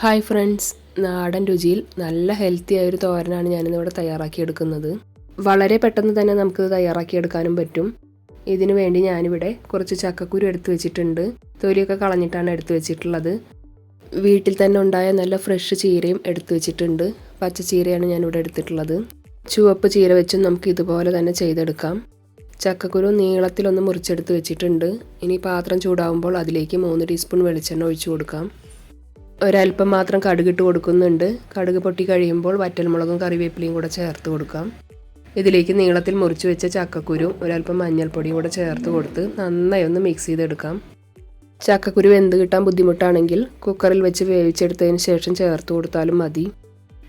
Hi friends. നാടൻ രുചിയിൽ നല്ല healthy ആയൊരു തോരനാണ് ഞാനിന്നിവിടെ തയ്യാറാക്കിയെടുക്കുന്നത്. വളരെ പെട്ടെന്ന് തന്നെ നമുക്കിത് തയ്യാറാക്കിയെടുക്കാനും പറ്റും. ഇതിനു വേണ്ടി ഞാനിവിടെ കുറച്ച് ചക്കക്കുരു എടുത്തു വെച്ചിട്ടുണ്ട്. തൊലിയൊക്കെ കളഞ്ഞിട്ടാണ് എടുത്തു വെച്ചിട്ടുള്ളത്. വീട്ടിൽ തന്നെ ഉണ്ടായ നല്ല ഫ്രഷ് ചീരയും എടുത്തു വെച്ചിട്ടുണ്ട്. പച്ച ചീരയാണ് ഞാനിവിടെ എടുത്തിട്ടുള്ളത്. ചുവപ്പ് ചീര വെച്ചും നമുക്ക് ഇതുപോലെ തന്നെ ചെയ്തെടുക്കാം. ചക്കക്കുരു നീളത്തിലൊന്ന് മുറിച്ചെടുത്ത് വെച്ചിട്ടുണ്ട്. ഇനി പാത്രം ചൂടാവുമ്പോൾ അതിലേക്ക് മൂന്ന് ടീസ്പൂൺ വെളിച്ചെണ്ണ ഒഴിച്ചു കൊടുക്കാം. ഒരല്പം മാത്രം കടുകിട്ട് കൊടുക്കുന്നുണ്ട്. കടുക് പൊട്ടി കഴിയുമ്പോൾ വറ്റൽമുളകും കറിവേപ്പിലയും കൂടെ ചേർത്ത് കൊടുക്കാം. ഇതിലേക്ക് നീളത്തിൽ മുറിച്ച് വെച്ച ചക്കക്കുരു ഒരല്പം മഞ്ഞൾപ്പൊടിയും കൂടെ ചേർത്ത് കൊടുത്ത് നന്നായി ഒന്ന് മിക്സ് ചെയ്തെടുക്കാം. ചക്കക്കുരു വെന്ത് കിട്ടാൻ ബുദ്ധിമുട്ടാണെങ്കിൽ കുക്കറിൽ വെച്ച് വേവിച്ചെടുത്തതിന് ശേഷം ചേർത്ത് കൊടുത്താലും മതി.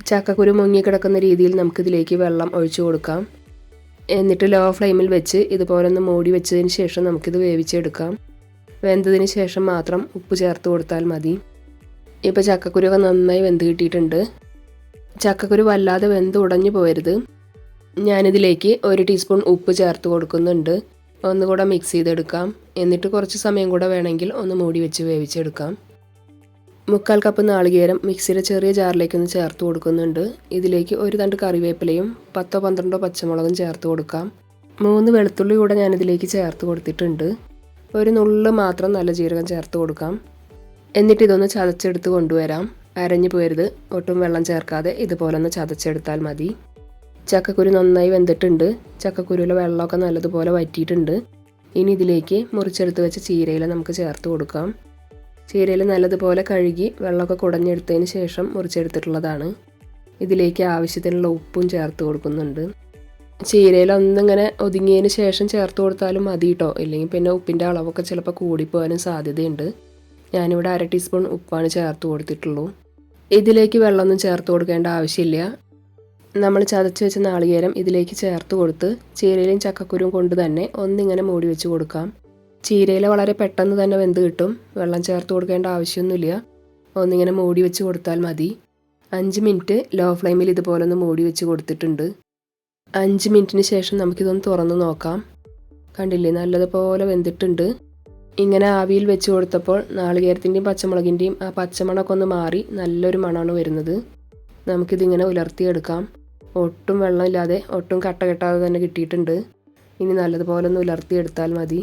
ചക്കക്കുരു മുങ്ങിക്കിടക്കുന്ന രീതിയിൽ നമുക്കിതിലേക്ക് വെള്ളം ഒഴിച്ചു കൊടുക്കാം. എന്നിട്ട് ലോ ഫ്ലെയിമിൽ വെച്ച് ഇതുപോലെ ഒന്ന് മൂടി വെച്ചതിന് ശേഷം നമുക്കിത് വേവിച്ചെടുക്കാം. വെന്തതിന് ശേഷം മാത്രം ഉപ്പ് ചേർത്ത് കൊടുത്താൽ മതി. ഇപ്പോൾ ചക്കക്കുരുവൊക്കെ നന്നായി വെന്ത് കിട്ടിയിട്ടുണ്ട്. ചക്കക്കുരു വല്ലാതെ വെന്ത് ഉടഞ്ഞു പോയരുത് ഞാനിതിലേക്ക് ഒരു ടീസ്പൂൺ ഉപ്പ് ചേർത്ത് കൊടുക്കുന്നുണ്ട്. ഒന്നുകൂടെ മിക്സ് ചെയ്തെടുക്കാം. എന്നിട്ട് കുറച്ച് സമയം കൂടെ വേണമെങ്കിൽ ഒന്ന് മൂടി വെച്ച് വേവിച്ചെടുക്കാം. മുക്കാൽ കപ്പ് നാളികേരം മിക്സിയുടെ ചെറിയ ജാറിലേക്കൊന്ന് ചേർത്ത് കൊടുക്കുന്നുണ്ട്. ഇതിലേക്ക് ഒരു തണ്ട് കറിവേപ്പിലയും പത്തോ പന്ത്രണ്ടോ പച്ചമുളകും ചേർത്ത് കൊടുക്കാം. മൂന്ന് വെളുത്തുള്ളി കൂടെ ഞാനിതിലേക്ക് ചേർത്ത് കൊടുത്തിട്ടുണ്ട്. ഒരു നുള്ള് മാത്രം നല്ല ജീരകം ചേർത്ത് കൊടുക്കാം. എന്നിട്ട് ഇതൊന്ന് ചതച്ചെടുത്ത് കൊണ്ടുവരാം. അരഞ്ഞു പോരുത് ഒട്ടും വെള്ളം ചേർക്കാതെ ഇതുപോലെ ഒന്ന് ചതച്ചെടുത്താൽ മതി. ചക്കക്കുരു നന്നായി വെന്തിട്ടുണ്ട്. ചക്കക്കുരുവിലെ വെള്ളമൊക്കെ നല്ലതുപോലെ വറ്റിയിട്ടുണ്ട്. ഇനി ഇതിലേക്ക് മുറിച്ചെടുത്ത് വെച്ച ചീരയില നമുക്ക് ചേർത്ത് കൊടുക്കാം. ചീരയിൽ നല്ലതുപോലെ കഴുകി വെള്ളമൊക്കെ കുടഞ്ഞെടുത്തതിന് ശേഷം മുറിച്ചെടുത്തിട്ടുള്ളതാണ്. ഇതിലേക്ക് ആവശ്യത്തിനുള്ള ഉപ്പും ചേർത്ത് കൊടുക്കുന്നുണ്ട്. ചീരയിൽ ഒന്നിങ്ങനെ ഒതുങ്ങിയതിന് ശേഷം ചേർത്ത് കൊടുത്താലും മതി കേട്ടോ ഇല്ലെങ്കിൽ പിന്നെ ഉപ്പിന്റെ അളവൊക്കെ ചിലപ്പോൾ കൂടിപ്പോകാനും സാധ്യതയുണ്ട്. ഞാനിവിടെ അര ടീസ്പൂൺ ഉപ്പാണ് ചേർത്ത് കൊടുത്തിട്ടുള്ളൂ. ഇതിലേക്ക് വെള്ളമൊന്നും ചേർത്ത് കൊടുക്കേണ്ട ആവശ്യമില്ല. നമ്മൾ ചതച്ച് വെച്ച നാളികേരം ഇതിലേക്ക് ചേർത്ത് കൊടുത്ത് ചീരയിലും ചക്കക്കുരും കൊണ്ട് തന്നെ ഒന്നിങ്ങനെ മൂടി വെച്ച് കൊടുക്കാം. ചീരയിൽ വളരെ പെട്ടെന്ന് തന്നെ വെന്ത് കിട്ടും. വെള്ളം ചേർത്ത് കൊടുക്കേണ്ട ആവശ്യമൊന്നുമില്ല. ഒന്നിങ്ങനെ മൂടി വെച്ച് കൊടുത്താൽ മതി. അഞ്ച് മിനിറ്റ് ലോ ഫ്ലെയിമിൽ ഇതുപോലെ ഒന്ന് മൂടി വെച്ച് കൊടുത്തിട്ടുണ്ട്. അഞ്ച് മിനിറ്റിന് ശേഷം നമുക്കിതൊന്ന് തുറന്ന് നോക്കാം. കണ്ടില്ലേ? നല്ലതുപോലെ വെന്തിട്ടുണ്ട്. ഇങ്ങനെ ആവിയിൽ വെച്ച് കൊടുത്തപ്പോൾ നാളികേരത്തിന്റെയും പച്ചമുളകിന്റെയും ആ പച്ചമണമൊക്കെ ഒന്ന് മാറി നല്ലൊരു മണമാണ് വരുന്നത്. നമുക്കിതിങ്ങനെ ഉലർത്തിയെടുക്കാം. ഒട്ടും വെള്ളമില്ലാതെ ഒട്ടും കട്ട കെട്ടാതെ തന്നെ കിട്ടിയിട്ടുണ്ട്. ഇനി നല്ലതുപോലെ ഒന്ന് ഉലർത്തിയെടുത്താൽ മതി.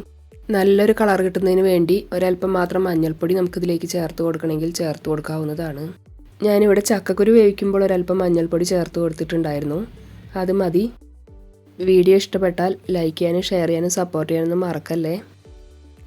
നല്ലൊരു കളർ കിട്ടുന്നതിന് വേണ്ടി ഒരല്പം മാത്രം മഞ്ഞൾപ്പൊടി നമുക്കിതിലേക്ക് ചേർത്ത് കൊടുക്കണമെങ്കിൽ ചേർത്ത് കൊടുക്കാവുന്നതാണ്. ഞാനിവിടെ ചക്കക്കുരു വേവിക്കുമ്പോൾ ഒരല്പം മഞ്ഞൾപ്പൊടി ചേർത്ത് കൊടുത്തിട്ടുണ്ടായിരുന്നു. അത് മതി. വീഡിയോ ഇഷ്ടപ്പെട്ടാൽ ലൈക്ക് ചെയ്യാനും ഷെയർ ചെയ്യാനും സപ്പോർട്ട് ചെയ്യാനൊന്നും മറക്കല്ലേ?